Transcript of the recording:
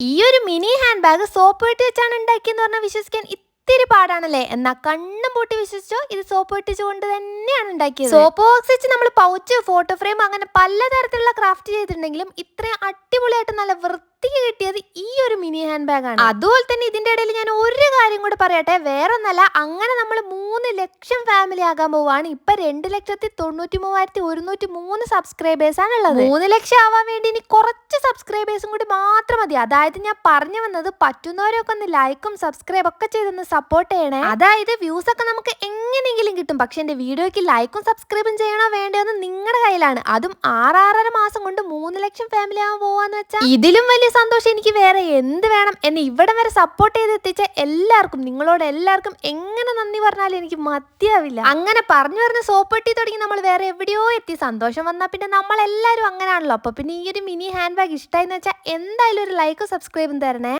ഈ ഒരു mini hand bag soap വെട്ടി വെച്ചാണ് ഉണ്ടാക്കിയെന്ന് പറഞ്ഞാൽ വിശ്വസിക്കാൻ ഇത്തിരി പാടാണല്ലേ? എന്നാ കണ്ണും പൂട്ടി വിശ്വസിച്ചോ ഇത് സോപ്പ് വെട്ടിച്ചു കൊണ്ട് തന്നെയാണ് ഉണ്ടാക്കിയത്. സോപ്പ് ബോക്സ് വെച്ച് നമ്മൾ പൗച്ച് ഫോട്ടോ ഫ്രെയിം അങ്ങനെ പലതരത്തിലുള്ള ക്രാഫ്റ്റ് ചെയ്തിട്ടുണ്ടെങ്കിലും ഇത്രയും അടിപൊളിയായിട്ട് നല്ല വൃത്തിക്ക് കിട്ടിയത് ഈ ഒരു മിനി ഹാൻഡ് ബാഗ് ആണ് അതുപോലെ തന്നെ ഇതിന്റെ ഇടയിൽ ഞാൻ ഒരു കാര്യം കൂടി പറയട്ടെ. വേറൊന്നല്ല അങ്ങനെ നമ്മൾ മൂന്ന് ലക്ഷം ഫാമിലി ആകാൻ പോവാണ്. ഇപ്പൊ രണ്ട് ലക്ഷത്തി തൊണ്ണൂറ്റി മൂവായിരത്തി ഒരുന്നൂറ്റി മൂന്ന് സബ്സ്ക്രൈബേഴ്സ് ആണ് ഉള്ളത് മൂന്ന് ലക്ഷം ആവാൻ വേണ്ടി ഇനി കുറച്ച് സബ്സ്ക്രൈബേഴ്സും കൂടി മാത്രം മതി. അതായത് ഞാൻ പറഞ്ഞു വന്നത് പറ്റുന്നവരൊക്കെ ഒന്ന് ലൈക്കും സബ്സ്ക്രൈബ് ഒക്കെ ചെയ്തൊന്ന് സപ്പോർട്ട് ചെയ്യണേ. അതായത് വ്യൂസ് ഒക്കെ നമുക്ക് എങ്ങനെയെങ്കിലും കിട്ടും. പക്ഷെ എന്റെ വീഡിയോയ്ക്ക് ലൈക്കും സബ്സ്ക്രൈബും ചെയ്യണോ വേണ്ടതെന്ന് നിങ്ങളുടെ കയ്യിലാണ്. അതും ആറാറര മാസം കൊണ്ട് മൂന്ന് ലക്ഷം ഫാമിലി ആവാൻ പോവാന്ന് വെച്ചാൽ ഇതിലും വലിയ സന്തോഷം എനിക്ക് വേറെ എന്ത് വേണം? എന്നെ ഇവിടെ വരെ സപ്പോർട്ട് ചെയ്ത് എത്തിച്ച എല്ലാവർക്കും നിങ്ങളോട് എല്ലാവർക്കും എങ്ങനെ നന്ദി പറഞ്ഞാലും എനിക്ക് മതിയാവില്ല. അങ്ങനെ പറഞ്ഞു പറഞ്ഞ് സോപ്പ് തുടങ്ങി നമ്മൾ വേറെ എവിടെയോ എത്തി. സന്തോഷം വന്നാൽ പിന്നെ നമ്മൾ എല്ലാവരും അങ്ങനെയാണല്ലോ അപ്പൊ പിന്നെ ഈ ഒരു മിനി ഹാൻഡ് ബാഗ് ഇഷ്ടമായെന്ന് വെച്ചാൽ എന്തായാലും ഒരു ലൈക്കും സബ്സ്ക്രൈബും തരണേ.